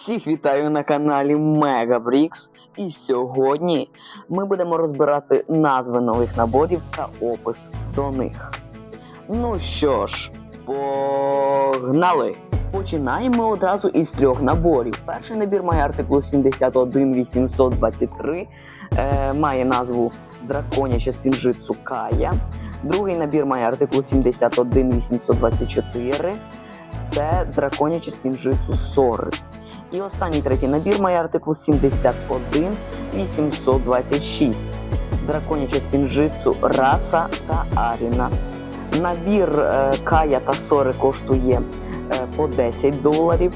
Всіх вітаю на каналі Мегабрікс. І сьогодні ми будемо розбирати назви нових наборів та опис до них. Ну що ж, погнали! Починаємо одразу із трьох наборів. Перший набір має артиклу 71823, е, має назву Драконяче спінжицу Кая. Другий набір має артиклу 71824. Це драконяче спінжицу Сори. І останній третій набір має артиклу 71 826. Драконяче спінжицу Раса та Аріна. Набір е, Кая та Сори коштує е, по 10 доларів.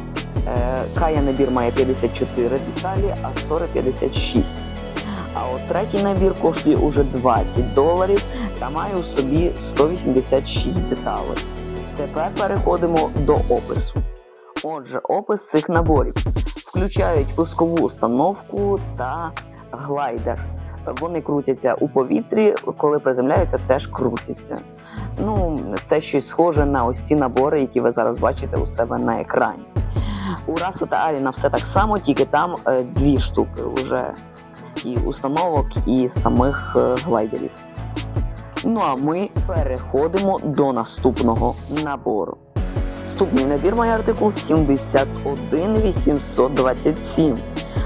Е, Кая набір має 54 деталі, а Сори 56. А от третій набір коштує уже 20 доларів та має у собі 186 деталей. Тепер переходимо до опису. Отже, опис цих наборів включають пускову установку та глайдер. Вони крутяться у повітрі, коли приземляються, теж крутяться. Ну, це щось схоже на ось ці набори, які ви зараз бачите у себе на екрані. У Раса та Аріна все так само, тільки там е, дві штуки вже і установок, і самих е, глайдерів. Ну а ми переходимо до наступного набору. Наступний набір має артикул 71827.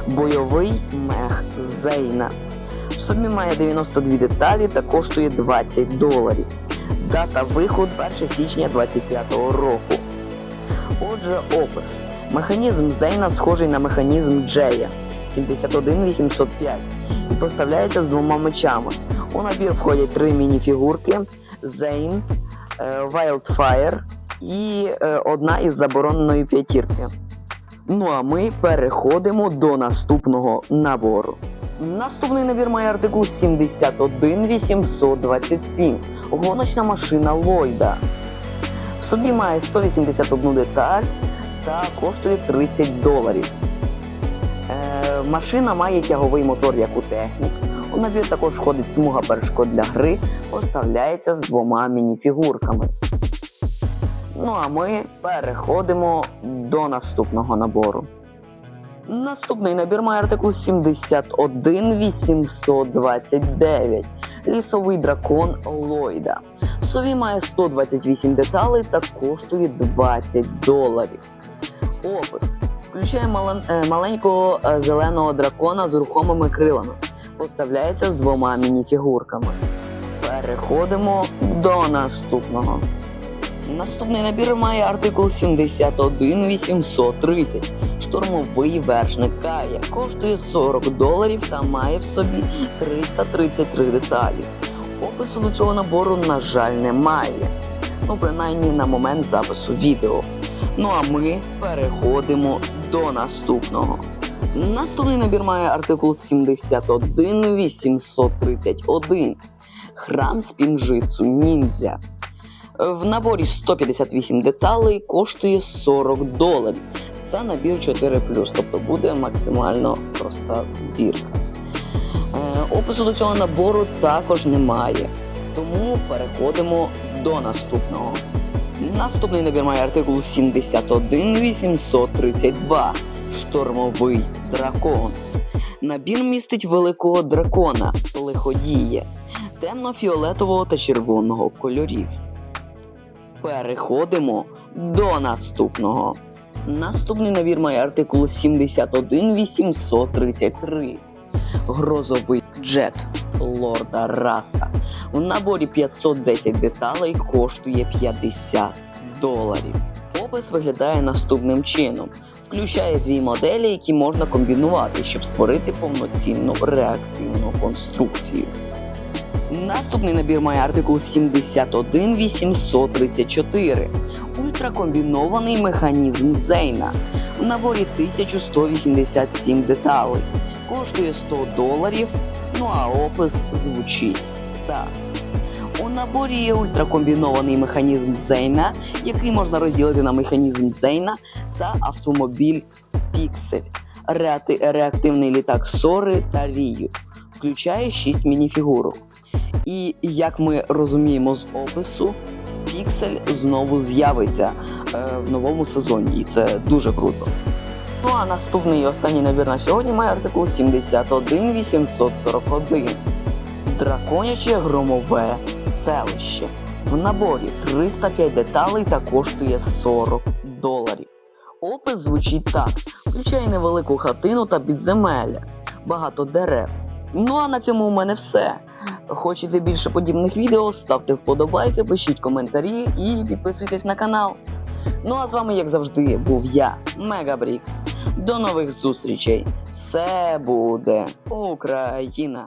Бойовий мех Зейна. В собі має 92 деталі та коштує 20 доларів. Дата виходу 1 січня 2025 року. Отже, опис. Механізм Зейна схожий на механізм Джея 71805 і поставляється з двома мечами. У набір входять три мініфігурки Зейн, е, Wildfire і е, одна із забороненої п'ятірки. Ну а ми переходимо до наступного набору. Наступний набір має артикул 71827. Гоночна машина Ллойда. В собі має 181 деталь та коштує 30 доларів. Е, машина має тяговий мотор, як у технік. У набір також входить смуга перешкод для гри, поставляється з двома мініфігурками. Ну а ми переходимо до наступного набору. Наступний набір має артикул 71829. Лісовий дракон Ллойда. В собі має 128 деталей та коштує 20 доларів. Опис. Включає е, маленького е, зеленого дракона з рухомими крилами. Поставляється з двома мініфігурками. Переходимо до наступного. Наступний набір має артикул 71830. Штурмовий вершник Кая. Коштує 40 доларів та має в собі 333 деталі. Опису до цього набору, на жаль, немає. Ну, принаймні на момент запису відео. Ну а ми переходимо до наступного. Наступний набір має артикул 71831. Храм спінжицу ніндзя. В наборі 158 деталей коштує 40 доларів. Це набір 4 тобто буде максимально проста збірка. Е, Опису до цього набору також немає. Тому переходимо до наступного. Наступний набір має артикул 71832. Штормовий дракон. Набір містить великого дракона, лиходіє, темно-фіолетового та червоного кольорів. Переходимо до наступного. Наступний набір має артикул 71833. Грозовий джет лорда Раса. У наборі 510 деталей коштує 50 доларів. Опис виглядає наступним чином. Включає дві моделі, які можна комбінувати, щоб створити повноцінну реактивну конструкцію. Наступний набір має артикул 71834. Ультракомбінований механізм Зейна. У наборі 1187 деталей. Коштує 100 доларів. Ну а опис звучить так. У наборі є ультракомбінований механізм Зейна, який можна розділити на механізм Зейна та автомобіль Піксель, реактивний літак Сори та Рію. Включає 6 мініфігурок. І як ми розуміємо з опису, Піксель знову з'явиться е, в новому сезоні, і це дуже круто. Ну а наступний і останній набір на сьогодні має артикул 71841. Драконяче громове селище. В наборі 305 деталей та коштує 40 доларів. Опис звучить так: включає невелику хатину та підземелля, багато дерев. Ну а на цьому у мене все. Хочете більше подібних відео? Ставте вподобайки, пишіть коментарі і підписуйтесь на канал. Ну а з вами, як завжди, був я, Мегабрікс. До нових зустрічей! Все буде Україна!